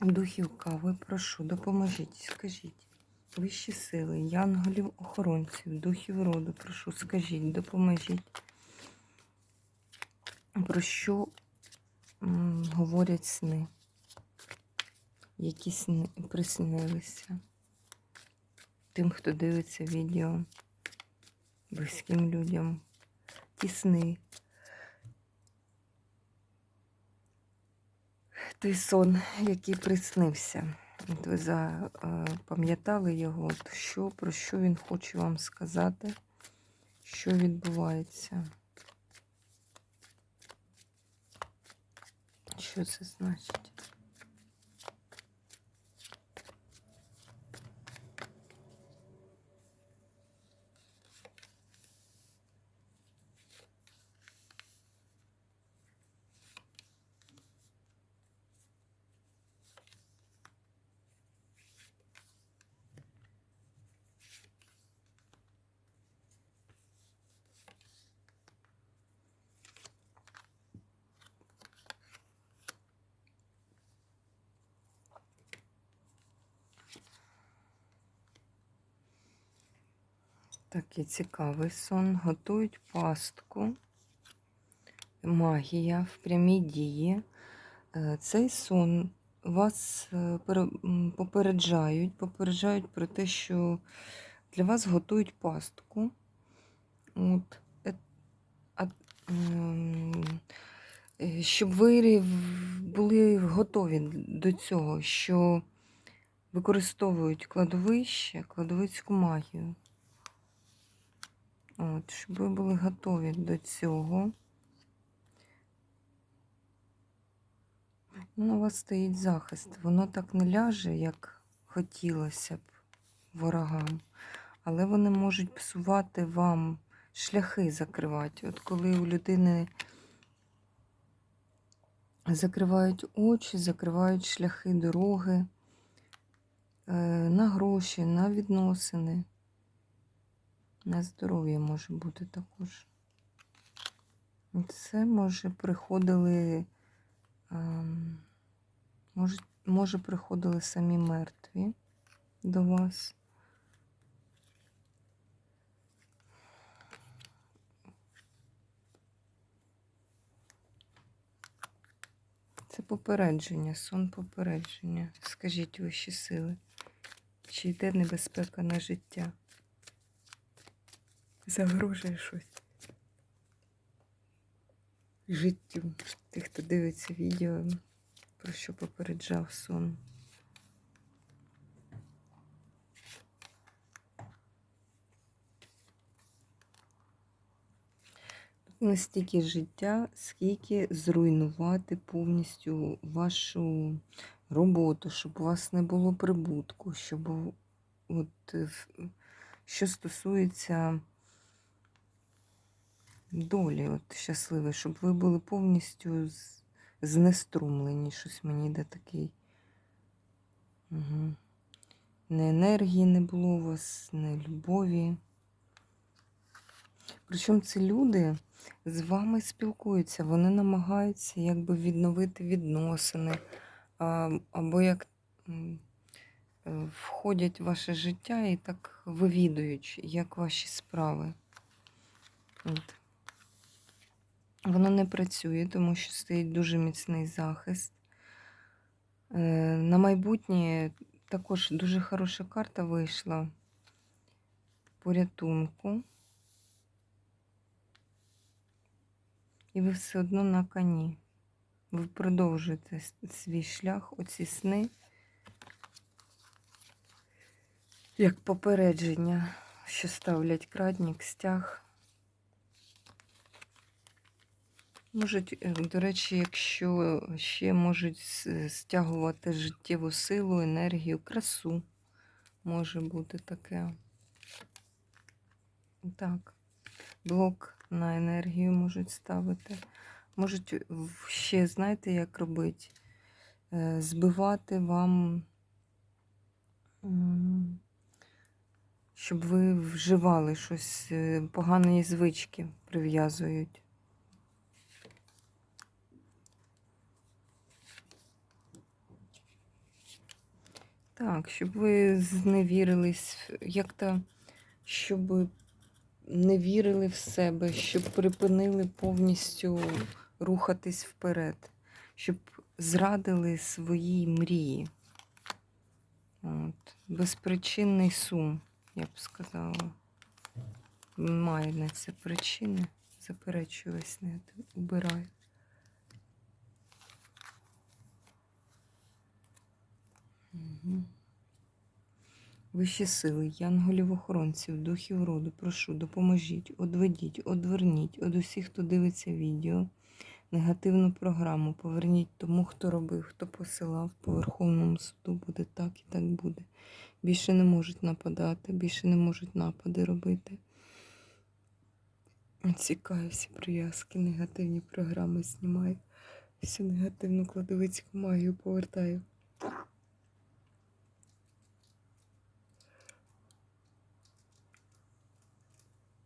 Духів кави, прошу, допоможіть, скажіть. Вищі сили, янголів, охоронців, духів роду, прошу, скажіть, допоможіть. Про що м, говорять сни? Які сни приснилися? Тим, хто дивиться відео, близьким людям, ті сни, той сон, який приснився. От ви запам'ятали його, от що, про що він хоче вам сказати, що відбувається. Що це значить? Такий цікавий сон. Готують пастку. Магія в прямій дії. Е, Цей сон вас е, попереджають, попереджають про те, що для вас готують пастку. От, е- а, м, е, щоб ви були готові до цього, що використовують кладовище, кладовицьку магію. От, щоб ви були готові до цього. Ну, у вас стоїть захист. Воно так не ляже, як хотілося б ворогам. Але вони можуть псувати вам шляхи закривати. От коли у людини закривають очі, закривають шляхи дороги е, на гроші, на відносини. На здоров'я може бути також. Це може приходили, ем, може, може приходили самі мертві до вас. Це попередження, сон попередження. Скажіть вищі сили, чи йде небезпека на життя? Загрожує щось. Життю тих, хто дивиться відео, про що попереджав сон. Тут не стільки життя, скільки зруйнувати повністю вашу роботу, щоб у вас не було прибутку, щоб от, що стосується долі от, щасливої, щоб ви були повністю знеструмлені. Щось мені йде такий. Угу. Не енергії не було у вас, не любові. Причому ці люди з вами спілкуються, вони намагаються якби відновити відносини, або як е, входять в ваше життя і так вивідують, як ваші справи. От. Воно не працює, тому що стоїть дуже міцний захист. Е, На майбутнє також дуже хороша карта вийшла порятунку. І ви все одно на коні. Ви продовжуєте свій шлях, оці сни, як попередження, що ставлять крадник, стяг. Можуть, е, до речі, якщо ще можуть стягувати життєву силу, енергію, красу. Може бути таке. Так. Блок на енергію можуть ставити. Можуть ще, знаєте, як робити? Е, Збивати вам, щоб ви вживали щось, е, погані звички прив'язують. Так, щоб ви зневірились, як то, щоб не вірили в себе, щоб припинили повністю рухатись вперед, щоб зрадили свої мрії. От. Безпричинний сум, я б сказала. Має на це причини. Заперечую весь не убираю. Вищі сили, янголів-охоронців, духів роду, прошу, допоможіть, одведіть, одверніть од усіх, хто дивиться відео, негативну програму, поверніть тому, хто робив, хто посилав, по Верховному суду буде так і так буде. Більше не можуть нападати, більше не можуть напади робити. Цікаві всі прив'язки, негативні програми знімаю. Всю негативну кладовицьку магію повертаю.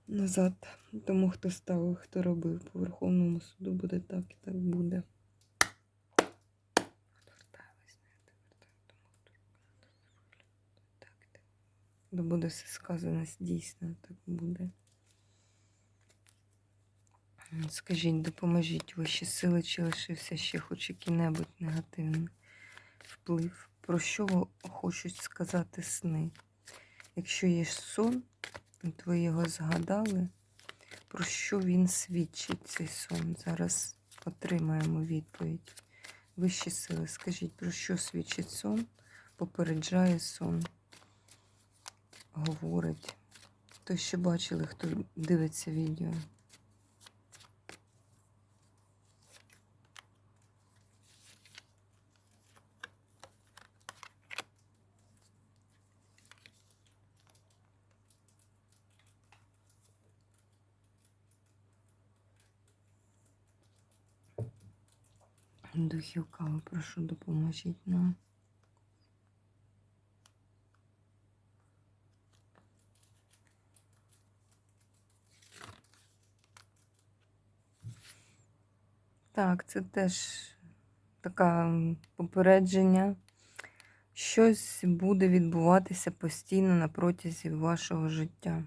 Назад. Тому хто ставив, хто робив по Верховному суду, буде так і так буде. Да буде все сказано дійсно, так буде. Скажіть, допоможіть вищі сили, чи лишився ще хоч який-небудь негативний вплив. Про що хочуть сказати сни? Якщо є сон, От ви його згадали, про що він свідчить цей сон. Зараз отримаємо відповідь. Вищі сили, скажіть, про що свідчить сон, попереджає сон, говорить. Той, що бачили, хто дивиться відео. Духів кави, прошу, допоможіть нам. Так, це теж таке попередження. Щось буде відбуватися постійно на протязі вашого життя.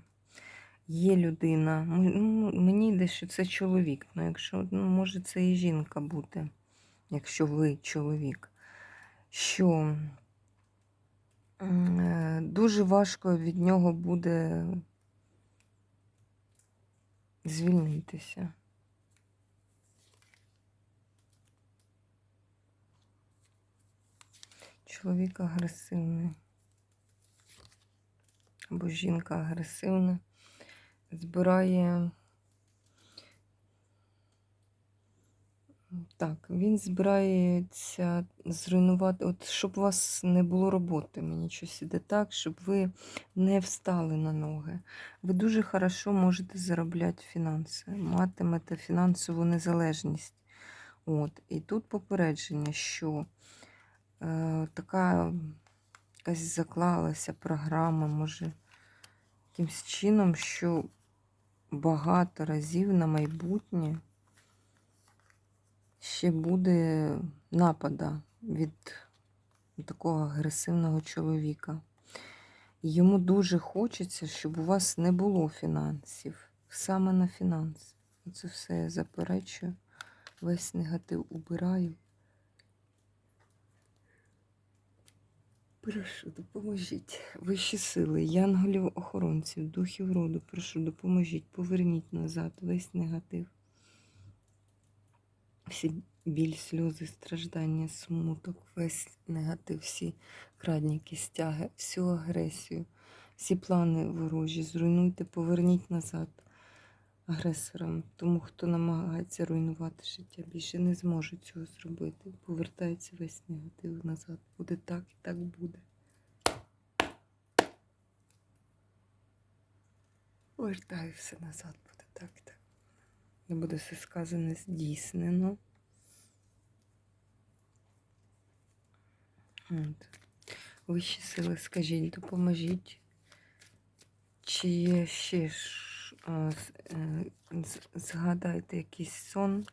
Є людина, ну, мені йде, що це чоловік, ну якщо ну, може це і жінка бути якщо ви чоловік, що е, дуже важко від нього буде звільнитися. Чоловік агресивний. Або жінка агресивна, збирає Так, він збирається зруйнувати, от щоб у вас не було роботи, мені щось іде так, щоб ви не встали на ноги. Ви дуже хорошо можете заробляти фінанси, матимете фінансову незалежність. От, І тут попередження, що е, така якась заклалася програма, може, якимсь чином, що багато разів на майбутнє ще буде напада від такого агресивного чоловіка. Йому дуже хочеться, щоб у вас не було фінансів. Саме на фінанси. Це все я заперечую. Весь негатив убираю. Прошу, допоможіть. Вищі сили, янголів охоронців, духів роду, прошу, допоможіть, поверніть назад весь негатив всі біль, сльози, страждання, смуток, весь негатив, всі крадніки, стяги, всю агресію, всі плани ворожі, зруйнуйте, поверніть назад. агресорам. Тому, хто намагається руйнувати життя, більше не зможе цього зробити. Повертається весь негатив назад. Буде так і так буде. Повертаю все назад, буде так і так. Не буде все сказане здійснено. От. Вищі сили, скажіть, допоможіть. Чи є ще ж, е, згадайте якийсь сон,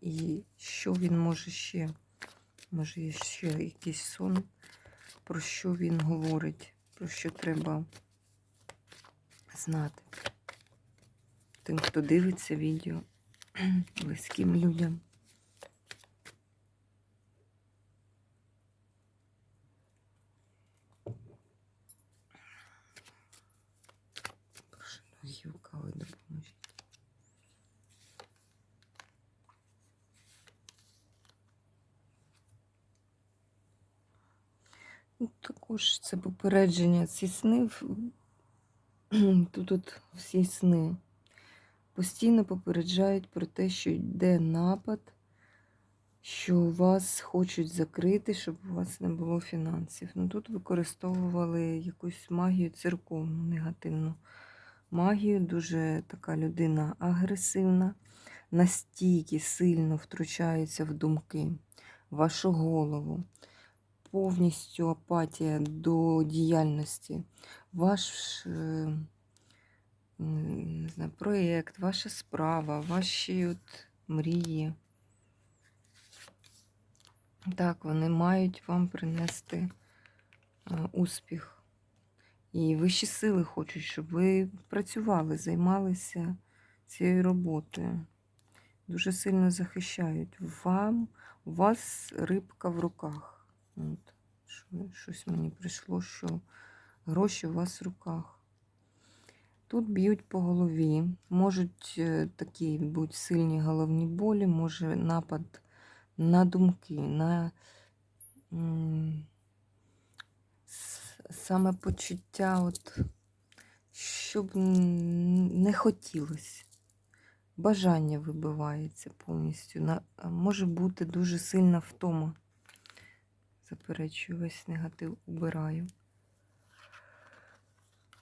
і що він може ще? Може, є ще якийсь сон, про що він говорить, про що треба знати. Тим, хто дивиться відео, близьким людям. Прошу, допоможіть. Ну, Також це попередження ці сни. Тут от всі сни постійно попереджають про те, що йде напад, що вас хочуть закрити, щоб у вас не було фінансів. Ну тут використовували якусь магію церковну, негативну магію. Дуже така людина агресивна, настільки сильно втручається в думки, в вашу голову. Повністю апатія до діяльності. Ваш е, не знаю, проєкт, ваша справа, ваші от мрії. Так, вони мають вам принести е, успіх. І вищі сили хочуть, щоб ви працювали, займалися цією роботою. Дуже сильно захищають. Вам, у вас рибка в руках. От, щось мені прийшло, що гроші у вас в руках. Тут б'ють по голові. Можуть е, такі бути сильні головні болі, може напад на думки, на саме почуття, от, щоб не хотілося. Бажання вибивається повністю. Може бути дуже сильна втома. Заперечую, весь негатив убираю.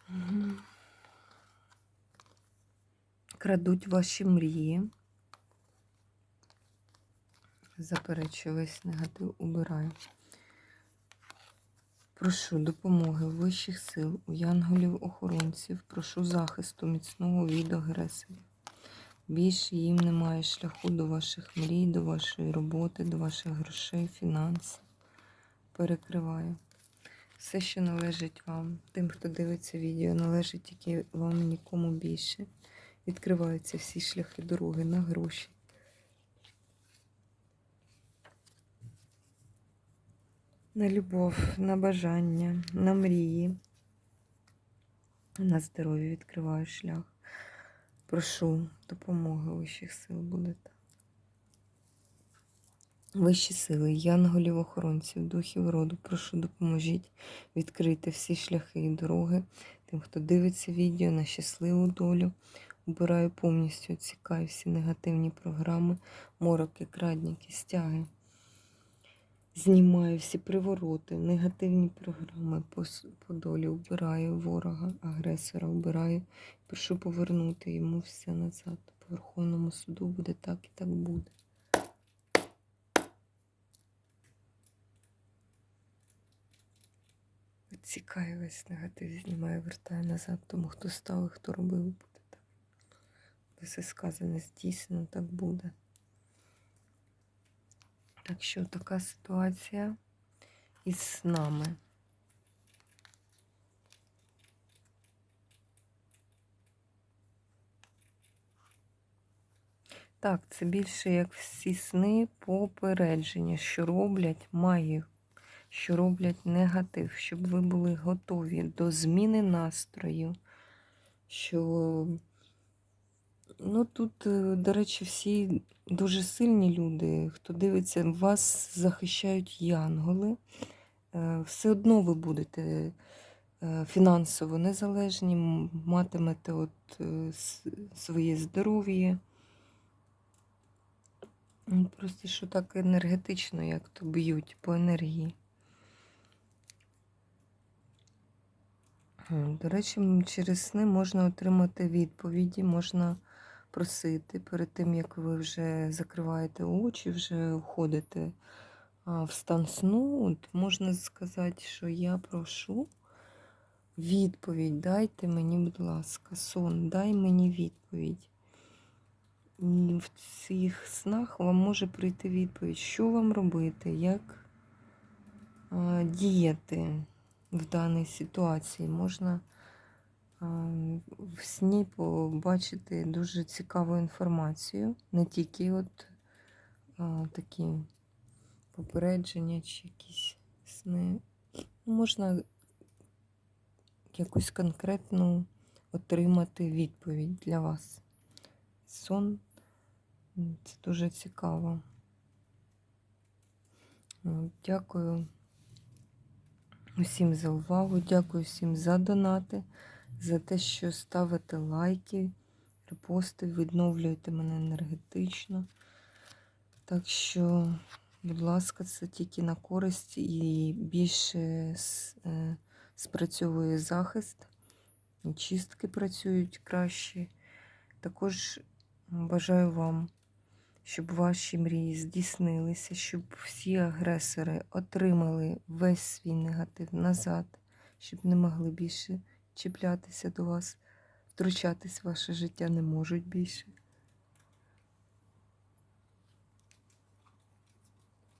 Мгм. Крадуть ваші мрії. Заперечую, весь негатив убираю. Прошу допомоги вищих сил, у янголів-охоронців, прошу захисту міцного від агресорів. Більше їм немає шляху до ваших мрій, до вашої роботи, до ваших грошей, фінансів. Перекриваю. Все, що належить вам, тим, хто дивиться відео, належить тільки вам нікому більше. Відкриваються всі шляхи дороги на гроші. На любов, на бажання, на мрії. На здоров'я відкриваю шлях. Прошу допомоги вищих сил будете. Вищі сили, янголів, охоронців, духів роду, прошу допоможіть відкрити всі шляхи і дороги тим, хто дивиться відео на щасливу долю. Убираю повністю, відсікаю всі негативні програми, мороки, крадніки, стяги. Знімаю всі привороти, негативні програми по, долі, убираю ворога, агресора, убираю. Прошу повернути йому все назад. По Верховному суду буде так і так буде. Відсікаю весь негатив, знімаю, вертаю назад, тому хто став і хто робив. Все сказане здійснено, так буде. Так що така ситуація із нами. Так, це більше як всі сни попередження, що роблять магію, що роблять негатив, щоб ви були готові до зміни настрою. Що, ну тут, е, до речі, всі дуже сильні люди, хто дивиться, вас захищають янголи. Е, Все одно ви будете е, фінансово незалежні, матимете от, своє здоров'я. Ну, Просто що так енергетично, як то б'ють по енергії. До речі, через сни можна отримати відповіді, можна просити перед тим, як ви вже закриваєте очі, вже входите в стан сну. От можна сказати, що я прошу відповідь. Дайте мені, будь ласка, сон, дай мені відповідь. І в цих снах вам може прийти відповідь, що вам робити, як діяти в даній ситуації. Можна в сні побачити дуже цікаву інформацію, не тільки от такі попередження чи якісь сни. Можна якусь конкретну отримати відповідь для вас. Сон це дуже цікаво. Дякую усім за увагу, дякую всім за донати, за те, що ставите лайки, репости, відновлюєте мене енергетично. Так що, будь ласка, це тільки на користь і більше е, спрацьовує захист, і чистки працюють краще. Також бажаю вам, щоб ваші мрії здійснилися, щоб всі агресори отримали весь свій негатив назад, щоб не могли більше чіплятися до вас, втручатись в ваше життя не можуть більше.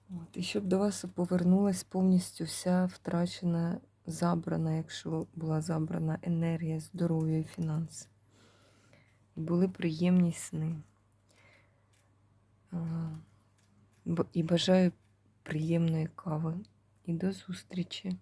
От, і щоб до вас повернулась повністю вся втрачена, забрана, якщо була забрана енергія, здоров'я і фінанси. Були приємні сни. І бажаю приємної кави. І до зустрічі!